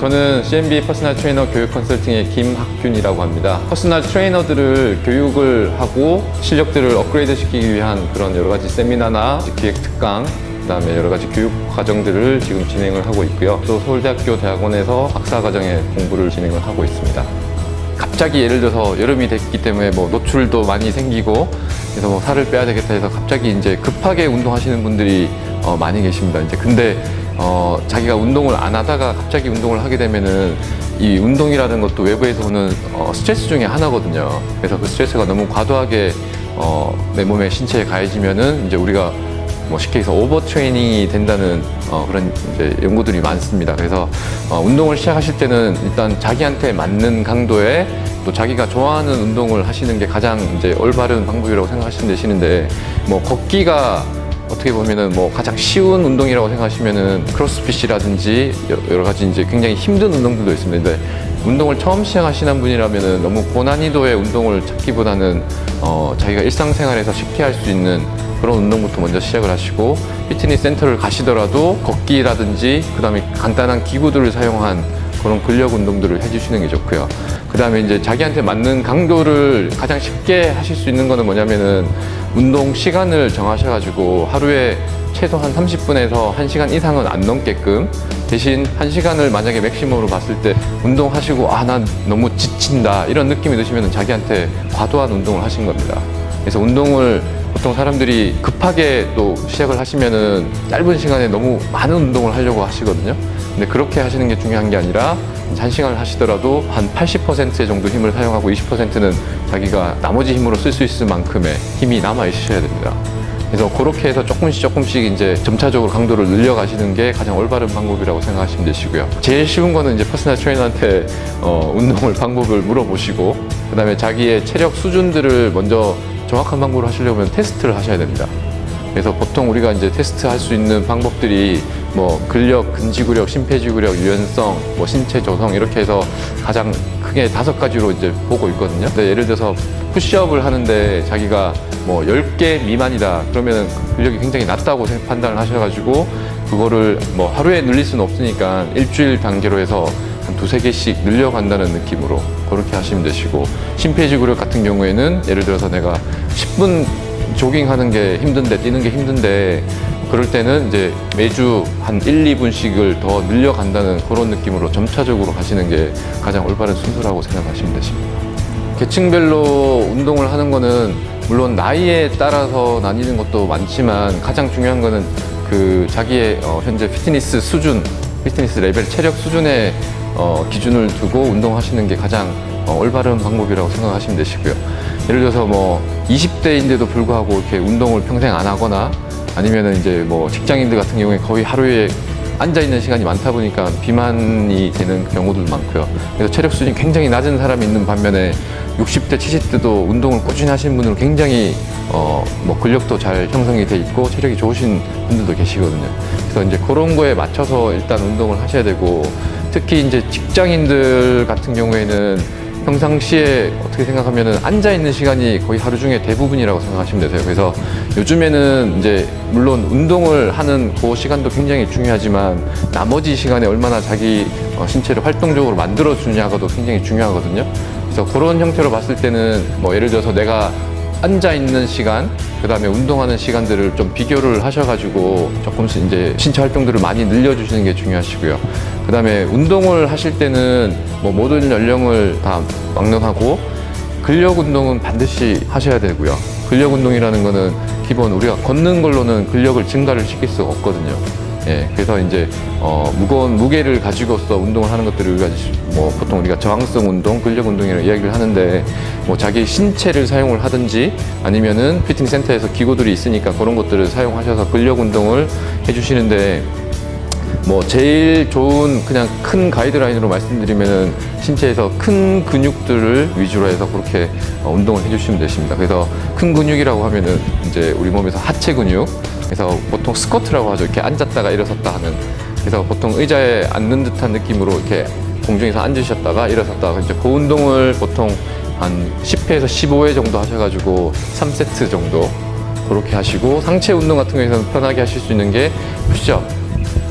저는 CMB 퍼스널 트레이너 교육 컨설팅의 김학균이라고 합니다. 퍼스널 트레이너들을 교육을 하고 실력들을 업그레이드 시키기 위한 그런 여러 가지 세미나나 기획 특강, 그다음에 여러 가지 교육 과정들을 지금 진행을 하고 있고요. 또 서울대학교 대학원에서 박사 과정의 공부를 진행을 하고 있습니다. 갑자기 예를 들어서 여름이 됐기 때문에 뭐 노출도 많이 생기고 그래서 뭐 살을 빼야 되겠다 해서 갑자기 이제 급하게 운동하시는 분들이 어, 많이 계십니다. 이제 근데 어, 자기가 운동을 안 하다가 갑자기 운동을 하게 되면은 이 운동이라는 것도 외부에서 오는 어, 스트레스 중에 하나거든요. 그래서 그 스트레스가 너무 과도하게 어, 내 몸에 신체에 가해지면은 이제 우리가 뭐 쉽게 해서 오버 트레이닝이 된다는 어, 그런 이제 연구들이 많습니다. 그래서 어, 운동을 시작하실 때는 일단 자기한테 맞는 강도에 또 자기가 좋아하는 운동을 하시는 게 가장 이제 올바른 방법이라고 생각하시면 되시는데 뭐 걷기가 어떻게 보면은 뭐 가장 쉬운 운동이라고 생각하시면은 크로스핏이라든지 여- 여러 가지 이제 굉장히 힘든 운동들도 있습니다. 운동을 처음 시작하시는 분이라면은 너무 고난이도의 운동을 찾기보다는 어, 자기가 일상생활에서 쉽게 할 수 있는 그런 운동부터 먼저 시작을 하시고 피트니스 센터를 가시더라도 걷기라든지 그다음에 간단한 기구들을 사용한 그런 근력 운동들을 해주시는 게 좋고요. 그 다음에 이제 자기한테 맞는 강도를 가장 쉽게 하실 수 있는 거는 뭐냐면은 운동 시간을 정하셔가지고 하루에 최소 한 30분에서 1시간 이상은 안 넘게끔 대신 1시간을 만약에 맥시멈으로 봤을 때 운동하시고 아 난 너무 지친다 이런 느낌이 드시면 자기한테 과도한 운동을 하신 겁니다. 그래서 운동을 보통 사람들이 급하게 또 시작을 하시면은 짧은 시간에 너무 많은 운동을 하려고 하시거든요. 근데 그렇게 하시는 게 중요한 게 아니라 한 시간을 하시더라도 한 80% 정도 힘을 사용하고 20%는 자기가 나머지 힘으로 쓸 수 있을 만큼의 힘이 남아 있으셔야 됩니다. 그래서 그렇게 해서 조금씩 조금씩 이제 점차적으로 강도를 늘려가시는 게 가장 올바른 방법이라고 생각하시면 되시고요. 제일 쉬운 거는 이제 퍼스널 트레이너한테 어, 운동을 방법을 물어보시고 그다음에 자기의 체력 수준들을 먼저 정확한 방법으로 하시려면 테스트를 하셔야 됩니다. 그래서 보통 우리가 이제 테스트 할 수 있는 방법들이 뭐 근력, 근지구력, 심폐지구력, 유연성, 뭐 신체 조성 이렇게 해서 가장 크게 다섯 가지로 이제 보고 있거든요. 근데 예를 들어서 푸시업을 하는데 자기가 뭐 10개 미만이다 그러면 근력이 굉장히 낮다고 생- 판단을 하셔가지고 그거를 뭐 하루에 늘릴 수는 없으니까 일주일 단계로 해서 한 두세 개씩 늘려간다는 느낌으로 그렇게 하시면 되시고 심폐지구력 같은 경우에는 예를 들어서 내가 10분 조깅하는 게 힘든데 뛰는 게 힘든데 그럴 때는 이제 매주 한 1, 2분씩을 더 늘려간다는 그런 느낌으로 점차적으로 가시는 게 가장 올바른 순서라고 생각하시면 되십니다. 계층별로 운동을 하는 거는 물론 나이에 따라서 나뉘는 것도 많지만 가장 중요한 거는 그 자기의 어, 현재 피트니스 수준, 피트니스 레벨, 체력 수준의 어, 기준을 두고 운동하시는 게 가장 어, 올바른 방법이라고 생각하시면 되시고요. 예를 들어서 뭐 20대인데도 불구하고 이렇게 운동을 평생 안 하거나 아니면은 이제 뭐 직장인들 같은 경우에 거의 하루에 앉아 있는 시간이 많다 보니까 비만이 되는 경우도 많고요. 그래서 체력 수준이 굉장히 낮은 사람이 있는 반면에 60대, 70대도 운동을 꾸준히 하시는 분들은 굉장히 어, 뭐 근력도 잘 형성이 돼 있고 체력이 좋으신 분들도 계시거든요. 그래서 이제 그런 거에 맞춰서 일단 운동을 하셔야 되고 특히 이제 직장인들 같은 경우에는 평상시에 어떻게 생각하면은 앉아 있는 시간이 거의 하루 중에 대부분이라고 생각하시면 되세요. 그래서 요즘에는 이제 물론 운동을 하는 그 시간도 굉장히 중요하지만 나머지 시간에 얼마나 자기 어, 신체를 활동적으로 만들어 주냐가도 굉장히 중요하거든요. 그래서 그런 형태로 봤을 때는 뭐 예를 들어서 내가 앉아 있는 시간, 그 다음에 운동하는 시간들을 좀 비교를 하셔가지고 조금씩 이제 신체 활동들을 많이 늘려주시는 게 중요하시고요. 그 다음에 운동을 하실 때는 뭐 모든 연령을 다 막론하고 근력 운동은 반드시 하셔야 되고요. 근력 운동이라는 거는 기본 우리가 걷는 걸로는 근력을 증가를 시킬 수가 없거든요. 예, 그래서 이제 어, 무거운 무게를 가지고서 운동을 하는 것들을 우리가 뭐 보통 우리가 저항성 운동, 근력 운동이라고 이야기를 하는데 뭐 자기 신체를 사용을 하든지 아니면은 피팅 센터에서 기구들이 있으니까 그런 것들을 사용하셔서 근력 운동을 해주시는데 뭐 제일 좋은 그냥 큰 가이드라인으로 말씀드리면은 신체에서 큰 근육들을 위주로 해서 그렇게 어, 운동을 해주시면 되십니다. 그래서 큰 근육이라고 하면은 이제 우리 몸에서 하체 근육, 그래서 보통 스쿼트라고 하죠. 이렇게 앉았다가 일어섰다 하는. 그래서 보통 의자에 앉는 듯한 느낌으로 이렇게 공중에서 앉으셨다가 일어섰다가 이제 그 운동을 보통 한 10회에서 15회 정도 하셔가지고 3세트 정도 그렇게 하시고 상체 운동 같은 경우에는 편하게 하실 수 있는 게 푸시업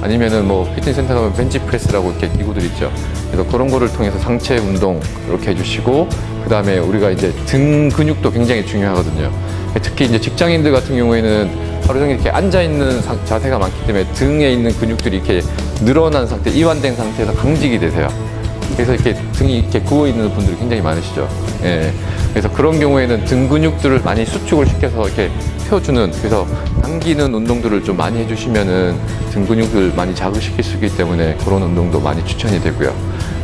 아니면은 뭐 피트니스 센터 가면 벤치 프레스라고 이렇게 기구들 있죠. 그래서 그런 거를 통해서 상체 운동 이렇게 해주시고 그 다음에 우리가 이제 등 근육도 굉장히 중요하거든요. 특히 이제 직장인들 같은 경우에는 하루 종일 이렇게 앉아 있는 자세가 많기 때문에 등에 있는 근육들이 이렇게 늘어난 상태, 이완된 상태에서 강직이 되세요. 그래서 이렇게 등이 이렇게 구워 있는 분들이 굉장히 많으시죠. 예. 그래서 그런 경우에는 등 근육들을 많이 수축을 시켜서 이렇게 펴주는 그래서 당기는 운동들을 좀 많이 해주시면은 등 근육을 많이 자극시킬 수 있기 때문에 그런 운동도 많이 추천이 되고요.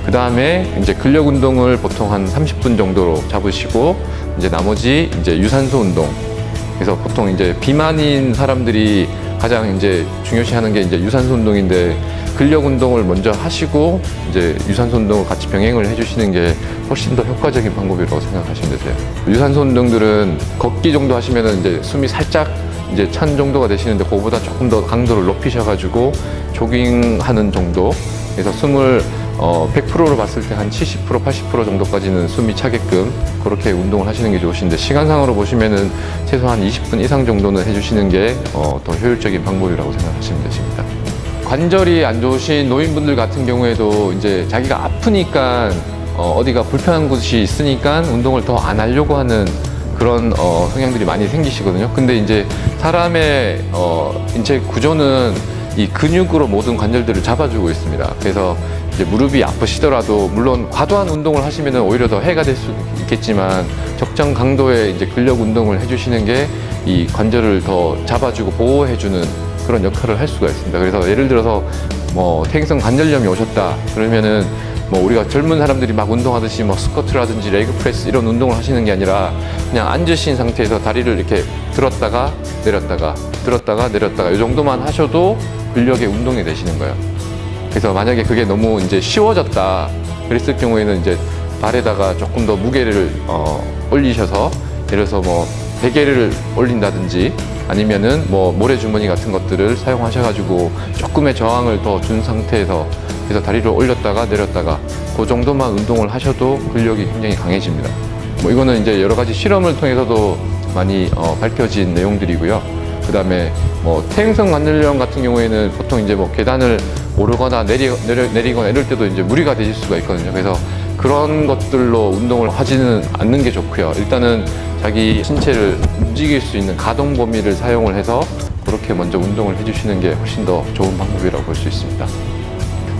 그 다음에 이제 근력 운동을 보통 한 30분 정도로 잡으시고 이제 나머지 이제 유산소 운동. 그래서 보통 이제 비만인 사람들이 가장 이제 중요시하는 게 이제 유산소 운동인데 근력 운동을 먼저 하시고 이제 유산소 운동을 같이 병행을 해주시는 게 훨씬 더 효과적인 방법이라고 생각하시면 되세요. 유산소 운동들은 걷기 정도 하시면은 이제 숨이 살짝 이제 찬 정도가 되시는데 그거보다 조금 더 강도를 높이셔가지고 조깅하는 정도. 그래서 숨을 어, 100%로 봤을 때 한 70% 80% 정도까지는 숨이 차게끔 그렇게 운동을 하시는 게 좋으신데 시간상으로 보시면은 최소한 20분 이상 정도는 해주시는 게 어, 더 효율적인 방법이라고 생각하시면 되십니다. 관절이 안 좋으신 노인분들 같은 경우에도 이제 자기가 아프니까 어, 어디가 불편한 곳이 있으니까 운동을 더 안 하려고 하는 그런 어, 성향들이 많이 생기시거든요. 근데 이제 사람의 어, 인체 구조는 이 근육으로 모든 관절들을 잡아주고 있습니다. 그래서 이제 무릎이 아프시더라도 물론 과도한 운동을 하시면 오히려 더 해가 될 수 있겠지만 적정 강도의 이제 근력 운동을 해주시는 게 이 관절을 더 잡아주고 보호해주는 그런 역할을 할 수가 있습니다. 그래서 예를 들어서 뭐 퇴행성 관절염이 오셨다 그러면은 뭐 우리가 젊은 사람들이 막 운동하듯이 뭐 스쿼트라든지 레그 프레스 이런 운동을 하시는 게 아니라 그냥 앉으신 상태에서 다리를 이렇게 들었다가 내렸다가 들었다가 내렸다가 이 정도만 하셔도 근력의 운동이 되시는 거예요. 그래서 만약에 그게 너무 이제 쉬워졌다 그랬을 경우에는 이제 발에다가 조금 더 무게를 어, 올리셔서 예를 들어서 뭐 베개를 올린다든지 아니면은 뭐 모래주머니 같은 것들을 사용하셔가지고 조금의 저항을 더 준 상태에서 그래서 다리를 올렸다가 내렸다가 그 정도만 운동을 하셔도 근력이 굉장히 강해집니다. 뭐 이거는 이제 여러 가지 실험을 통해서도 많이 어, 밝혀진 내용들이고요. 그 다음에 뭐 퇴행성 관절염 같은 경우에는 보통 이제 뭐 계단을 오르거나 내리, 내려, 내리거나 이럴 때도 이제 무리가 되실 수가 있거든요. 그래서 그런 것들로 운동을 하지는 않는 게 좋고요. 일단은 자기 신체를 움직일 수 있는 가동 범위를 사용을 해서 그렇게 먼저 운동을 해주시는 게 훨씬 더 좋은 방법이라고 볼 수 있습니다.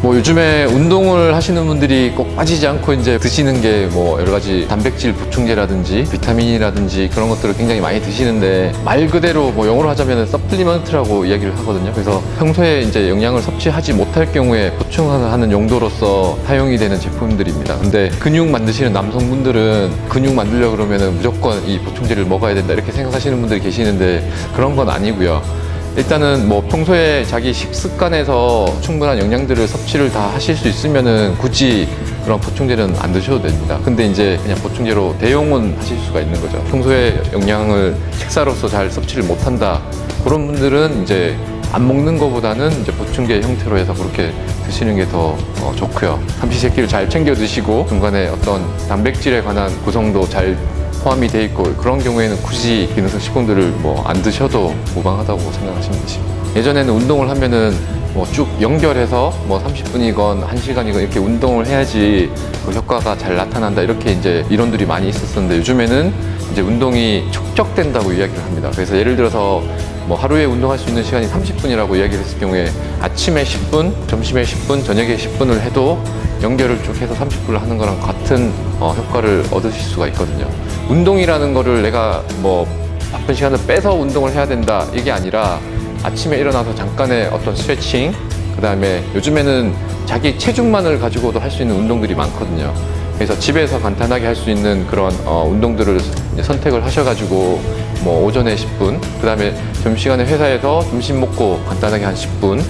뭐 요즘에 운동을 하시는 분들이 꼭 빠지지 않고 이제 드시는 게 뭐 여러 가지 단백질 보충제라든지 비타민이라든지 그런 것들을 굉장히 많이 드시는데 말 그대로 뭐 영어로 하자면 서플리먼트라고 이야기를 하거든요. 그래서 평소에 이제 영양을 섭취하지 못할 경우에 보충하는 용도로서 사용이 되는 제품들입니다. 근데 근육 만드시는 남성분들은 근육 만들려 그러면은 무조건 이 보충제를 먹어야 된다 이렇게 생각하시는 분들이 계시는데 그런 건 아니고요. 일단은 뭐 평소에 자기 식습관에서 충분한 영양들을 섭취를 다 하실 수 있으면은 굳이 그런 보충제는 안 드셔도 됩니다. 근데 이제 그냥 보충제로 대용은 하실 수가 있는 거죠. 평소에 영양을 식사로서 잘 섭취를 못 한다. 그런 분들은 이제 안 먹는 것보다는 이제 보충제 형태로 해서 그렇게 드시는 게 더 좋고요. 삼시세끼를 잘 챙겨 드시고 중간에 어떤 단백질에 관한 구성도 잘 포함이 돼 있고 그런 경우에는 굳이 기능성 식품들을 뭐 안 드셔도 무방하다고 생각하시면 되십니다. 예전에는 운동을 하면은 뭐 쭉 연결해서 뭐 30분이건 1시간이건 이렇게 운동을 해야지 그 효과가 잘 나타난다 이렇게 이제 이론들이 많이 있었었는데 요즘에는 이제 운동이 축적된다고 이야기를 합니다. 그래서 예를 들어서 뭐 하루에 운동할 수 있는 시간이 30분이라고 이야기를 했을 경우에 아침에 10분, 점심에 10분, 저녁에 10분을 해도 연결을 쭉 해서 30분을 하는 거랑 같은 어, 효과를 얻으실 수가 있거든요. 운동이라는 거를 내가 뭐 바쁜 시간을 빼서 운동을 해야 된다 이게 아니라 아침에 일어나서 잠깐의 어떤 스트레칭 그 다음에 요즘에는 자기 체중만을 가지고도 할 수 있는 운동들이 많거든요. 그래서 집에서 간단하게 할 수 있는 그런 어, 운동들을 선택을 하셔가지고 뭐 오전에 10분, 그 다음에 점심시간에 회사에서 점심 먹고 간단하게 한 10분,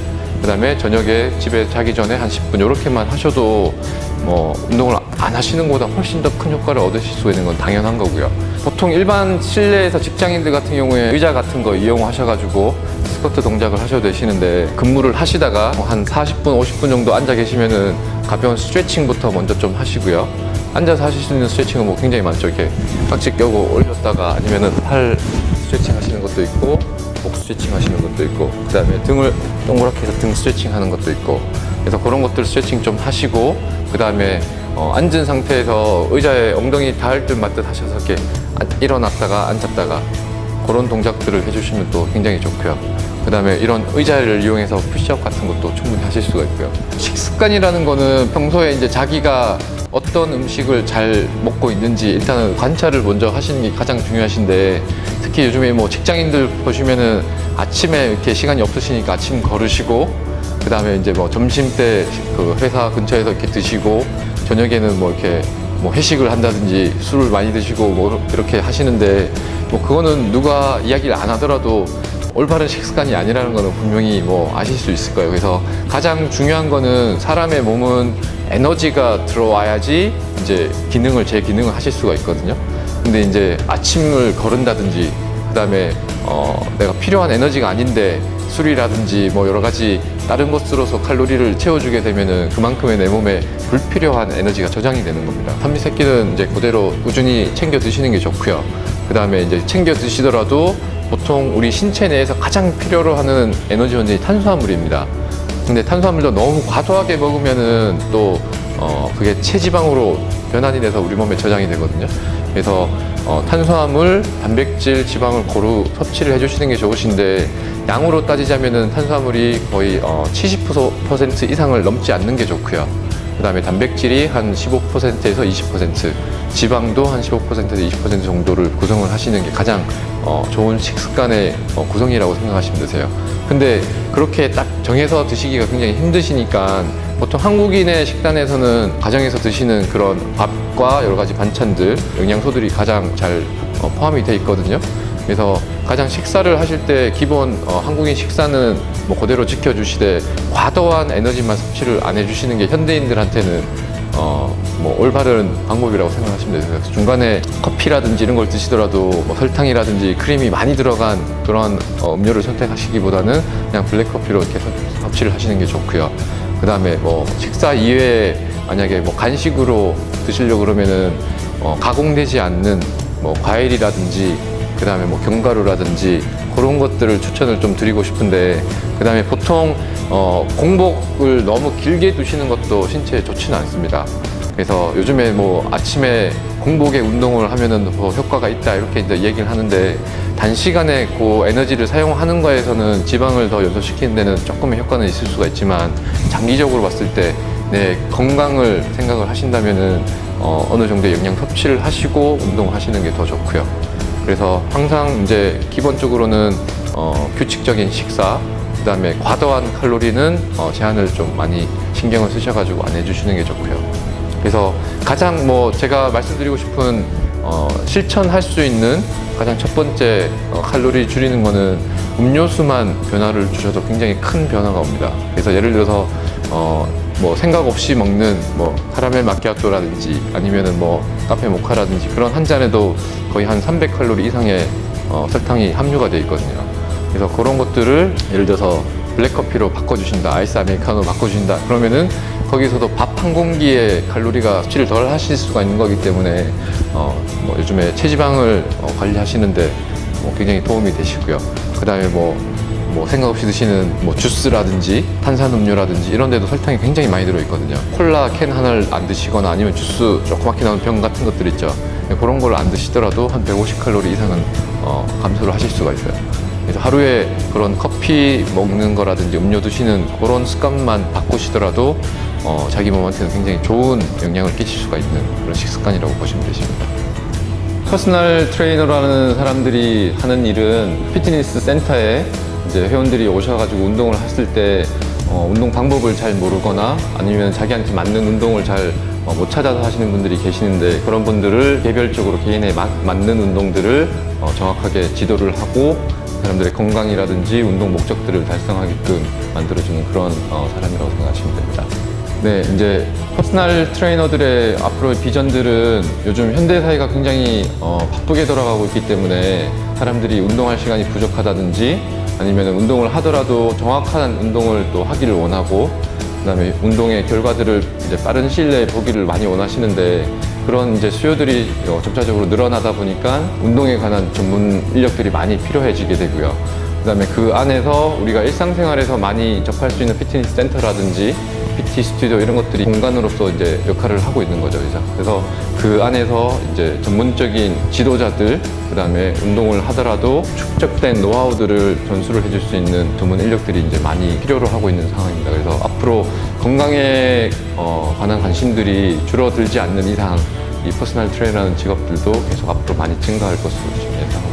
그 다음에 저녁에 집에 자기 전에 한 10분 이렇게만 하셔도 뭐 운동을 안 하시는 것보다 훨씬 더 큰 효과를 얻으실 수 있는 건 당연한 거고요. 보통 일반 실내에서 직장인들 같은 경우에 의자 같은 거 이용하셔가지고 스쿼트 동작을 하셔도 되시는데 근무를 하시다가 한 40분, 50분 정도 앉아 계시면은 가벼운 스트레칭부터 먼저 좀 하시고요. 앉아서 하실 수 있는 스트레칭은 뭐 굉장히 많죠. 이렇게 깍지 껴고 올렸다가 아니면은 팔 스트레칭 하시는 것도 있고 목 스트레칭 하시는 것도 있고 그 다음에 등을 동그랗게 해서 등 스트레칭 하는 것도 있고 그래서 그런 것들 스트레칭 좀 하시고 그 다음에 어, 앉은 상태에서 의자에 엉덩이 닿을 듯 맞듯 하셔서 이렇게 앉- 일어났다가 앉았다가 그런 동작들을 해주시면 또 굉장히 좋고요. 그 다음에 이런 의자를 이용해서 푸시업 같은 것도 충분히 하실 수가 있고요. 식습관이라는 거는 평소에 이제 자기가 어떤 음식을 잘 먹고 있는지 일단은 관찰을 먼저 하시는 게 가장 중요하신데 특히 요즘에 뭐 직장인들 보시면은 아침에 이렇게 시간이 없으시니까 아침 걸으시고 그 다음에 이제 뭐 점심 때 그 회사 근처에서 이렇게 드시고 저녁에는 뭐 이렇게 뭐 회식을 한다든지 술을 많이 드시고 뭐 이렇게 하시는데 뭐 그거는 누가 이야기를 안 하더라도 올바른 식습관이 아니라는 거는 분명히 뭐 아실 수 있을 거예요. 그래서 가장 중요한 거는 사람의 몸은 에너지가 들어와야지 이제 기능을 제 기능을 하실 수가 있거든요. 근데 이제 아침을 거른다든지 그다음에 어 내가 필요한 에너지가 아닌데 술이라든지 뭐 여러 가지 다른 것으로서 칼로리를 채워주게 되면은 그만큼의 내 몸에 불필요한 에너지가 저장이 되는 겁니다. 삼시세끼는 이제 그대로 꾸준히 챙겨 드시는 게 좋고요. 그 다음에 이제 챙겨 드시더라도 보통 우리 신체 내에서 가장 필요로 하는 에너지 원전이 탄수화물입니다. 근데 탄수화물도 너무 과도하게 먹으면은 또 어, 그게 체지방으로 변환이 돼서 우리 몸에 저장이 되거든요. 그래서 어, 탄수화물, 단백질, 지방을 고루 섭취를 해주시는 게 좋으신데 양으로 따지자면은 탄수화물이 거의 어, 70% 이상을 넘지 않는 게 좋고요. 그 다음에 단백질이 한 15%에서 20%, 지방도 한 15%에서 20% 정도를 구성을 하시는 게 가장 어, 좋은 식습관의 어, 구성이라고 생각하시면 되세요. 근데 그렇게 딱 정해서 드시기가 굉장히 힘드시니까 보통 한국인의 식단에서는 가정에서 드시는 그런 밥과 여러 가지 반찬들, 영양소들이 가장 잘 어, 포함이 돼 있거든요. 그래서 가장 식사를 하실 때 기본 어, 한국인 식사는 뭐 그대로 지켜주시되 과도한 에너지만 섭취를 안 해주시는 게 현대인들한테는 어, 뭐 올바른 방법이라고 생각하시면. 그래서 중간에 커피라든지 이런 걸 드시더라도 뭐 설탕이라든지 크림이 많이 들어간 그런 어, 음료를 선택하시기보다는 그냥 블랙커피로 이렇게 섭- 섭취를 하시는 게 좋고요. 그 다음에 뭐 식사 이외에 만약에 뭐 간식으로 드시려고 그러면은 어, 가공되지 않는 뭐 과일이라든지 그 다음에 뭐 견과류라든지 그런 것들을 추천을 좀 드리고 싶은데 그 다음에 보통 어, 공복을 너무 길게 두시는 것도 신체에 좋지는 않습니다. 그래서 요즘에 뭐 아침에 공복에 운동을 하면은 뭐 효과가 있다 이렇게 이제 얘기를 하는데 단시간에 그 에너지를 사용하는 거에서는 지방을 더 연소시키는 데는 조금의 효과는 있을 수가 있지만 장기적으로 봤을 때내 건강을 생각을 하신다면은 어, 어느 정도의 영양 섭취를 하시고 운동하시는 게 더 좋고요. 그래서 항상 이제 기본적으로는 어, 규칙적인 식사, 그 다음에 과도한 칼로리는 어, 제한을 좀 많이 신경을 쓰셔가지고 안 해주시는 게 좋고요. 그래서 가장 뭐 제가 말씀드리고 싶은 어, 실천할 수 있는 가장 첫 번째 어, 칼로리 줄이는 거는 음료수만 변화를 주셔도 굉장히 큰 변화가 옵니다. 그래서 예를 들어서 어, 뭐 생각 없이 먹는 뭐 카라멜 마키아토라든지 아니면은 뭐 카페 모카라든지 그런 한 잔에도 거의 한 300칼로리 이상의 어, 설탕이 함유가 되어 있거든요. 그래서 그런 것들을 예를 들어서 블랙커피로 바꿔주신다, 아이스 아메리카노 바꿔주신다. 그러면은 거기서도 밥 한 공기에 칼로리가 섭취를 덜 하실 수가 있는 거기 때문에 어, 뭐 요즘에 체지방을 어, 관리하시는데 뭐 굉장히 도움이 되시고요. 그 다음에 뭐, 뭐 생각 없이 드시는 뭐 주스라든지 탄산음료라든지 이런 데도 설탕이 굉장히 많이 들어있거든요. 콜라 캔 하나를 안 드시거나 아니면 주스 조그맣게 나오는 병 같은 것들 있죠. 그런 걸 안 드시더라도 한 150칼로리 이상은 어, 감소를 하실 수가 있어요. 그래서 하루에 그런 커피 먹는 거라든지 음료 드시는 그런 습관만 바꾸시더라도 어, 자기 몸한테는 굉장히 좋은 영향을 끼칠 수가 있는 그런 식습관이라고 보시면 되십니다. 퍼스널 트레이너라는 사람들이 하는 일은 피트니스 센터에 이제 회원들이 오셔가지고 운동을 했을 때 어, 운동 방법을 잘 모르거나 아니면 자기한테 맞는 운동을 잘 어, 못 찾아서 하시는 분들이 계시는데 그런 분들을 개별적으로 개인에 맞, 맞는 운동들을 어, 정확하게 지도를 하고 사람들의 건강이라든지 운동 목적들을 달성하게끔 만들어주는 그런 어, 사람이라고 생각하시면 됩니다. 네, 이제 퍼스널 트레이너들의 앞으로의 비전들은 요즘 현대 사회가 굉장히 어, 바쁘게 돌아가고 있기 때문에 사람들이 운동할 시간이 부족하다든지 아니면 운동을 하더라도 정확한 운동을 또 하기를 원하고 그다음에 운동의 결과들을 이제 빠른 시일 내에 보기를 많이 원하시는데 그런 이제 수요들이 어, 점차적으로 늘어나다 보니까 운동에 관한 전문 인력들이 많이 필요해지게 되고요. 그다음에 그 안에서 우리가 일상생활에서 많이 접할 수 있는 피트니스 센터라든지 PT 스튜디오 이런 것들이 공간으로서 이제 역할을 하고 있는 거죠, 그죠? 그래서 그 안에서 이제 전문적인 지도자들, 그 다음에 운동을 하더라도 축적된 노하우들을 전수를 해줄 수 있는 전문 인력들이 이제 많이 필요로 하고 있는 상황입니다. 그래서 앞으로 건강에 어, 관한 관심들이 줄어들지 않는 이상 이 퍼스널 트레이너라는 직업들도 계속 앞으로 많이 증가할 것으로 지금 있습니다.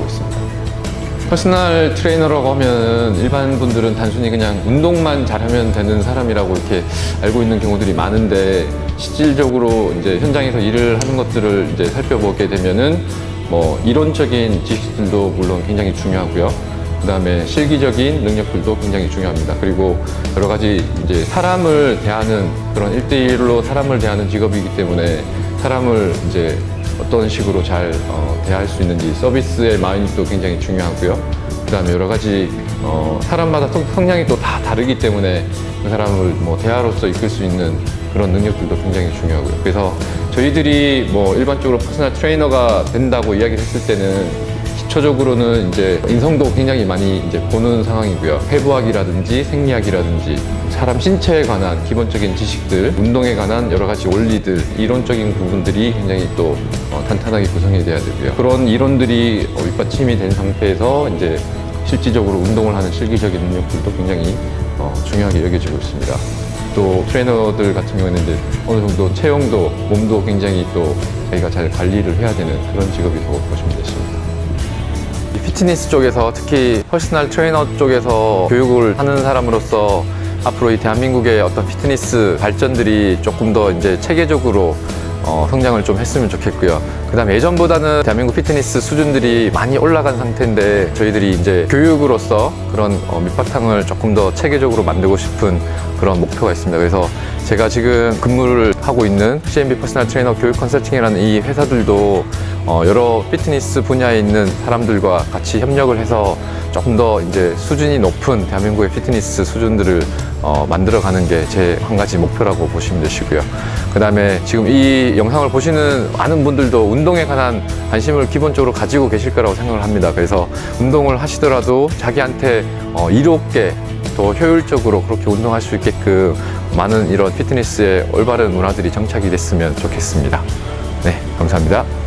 퍼스널 트레이너라고 하면 일반 분들은 단순히 그냥 운동만 잘하면 되는 사람이라고 이렇게 알고 있는 경우들이 많은데 실질적으로 이제 현장에서 일을 하는 것들을 이제 살펴보게 되면은 뭐 이론적인 지식들도 물론 굉장히 중요하고요. 그 다음에 실기적인 능력들도 굉장히 중요합니다. 그리고 여러 가지 이제 사람을 대하는 그런 일대일로 사람을 대하는 직업이기 때문에 사람을 이제 어떤 식으로 잘 어, 대할 수 있는지 서비스의 마인드도 굉장히 중요하고요. 그다음에 여러 가지 어, 사람마다 성- 성향이 또 다 다르기 때문에 그 사람을 뭐 대화로서 이끌 수 있는 그런 능력들도 굉장히 중요하고요. 그래서 저희들이 뭐 일반적으로 퍼스널 트레이너가 된다고 이야기를 했을 때는 기초적으로는 이제 인성도 굉장히 많이 이제 보는 상황이고요. 해부학이라든지 생리학이라든지 사람 신체에 관한 기본적인 지식들, 운동에 관한 여러 가지 원리들, 이론적인 부분들이 굉장히 또 어, 탄탄하게 구성이 돼야 되고요. 그런 이론들이 어, 윗받침이 된 상태에서 이제 실질적으로 운동을 하는 실기적인 능력들도 굉장히 어, 중요하게 여겨지고 있습니다. 또 트레이너들 같은 경우에는 이제 어느 정도 체형도 몸도 굉장히 또 저희가 잘 관리를 해야 되는 그런 직업이라고 보시면 되십니다. 이 피트니스 쪽에서 특히 퍼스널 트레이너 쪽에서 교육을 하는 사람으로서 앞으로 이 대한민국의 어떤 피트니스 발전들이 조금 더 이제 체계적으로 어, 성장을 좀 했으면 좋겠고요. 그 다음에 예전보다는 대한민국 피트니스 수준들이 많이 올라간 상태인데 저희들이 이제 교육으로서 그런 어, 밑바탕을 조금 더 체계적으로 만들고 싶은 그런 목표가 있습니다. 그래서 제가 지금 근무를 하고 있는 CMB 퍼스널 트레이너 교육 컨설팅이라는 이 회사들도 어, 여러 피트니스 분야에 있는 사람들과 같이 협력을 해서 조금 더 이제 수준이 높은 대한민국의 피트니스 수준들을 어, 만들어가는 게 제 한 가지 목표라고 보시면 되시고요. 그 다음에 지금 이 영상을 보시는 많은 분들도 운동에 관한 관심을 기본적으로 가지고 계실 거라고 생각을 합니다. 그래서 운동을 하시더라도 자기한테 어, 이롭게 더 효율적으로 그렇게 운동할 수 있게끔 많은 이런 피트니스의 올바른 문화들이 정착이 됐으면 좋겠습니다. 네, 감사합니다.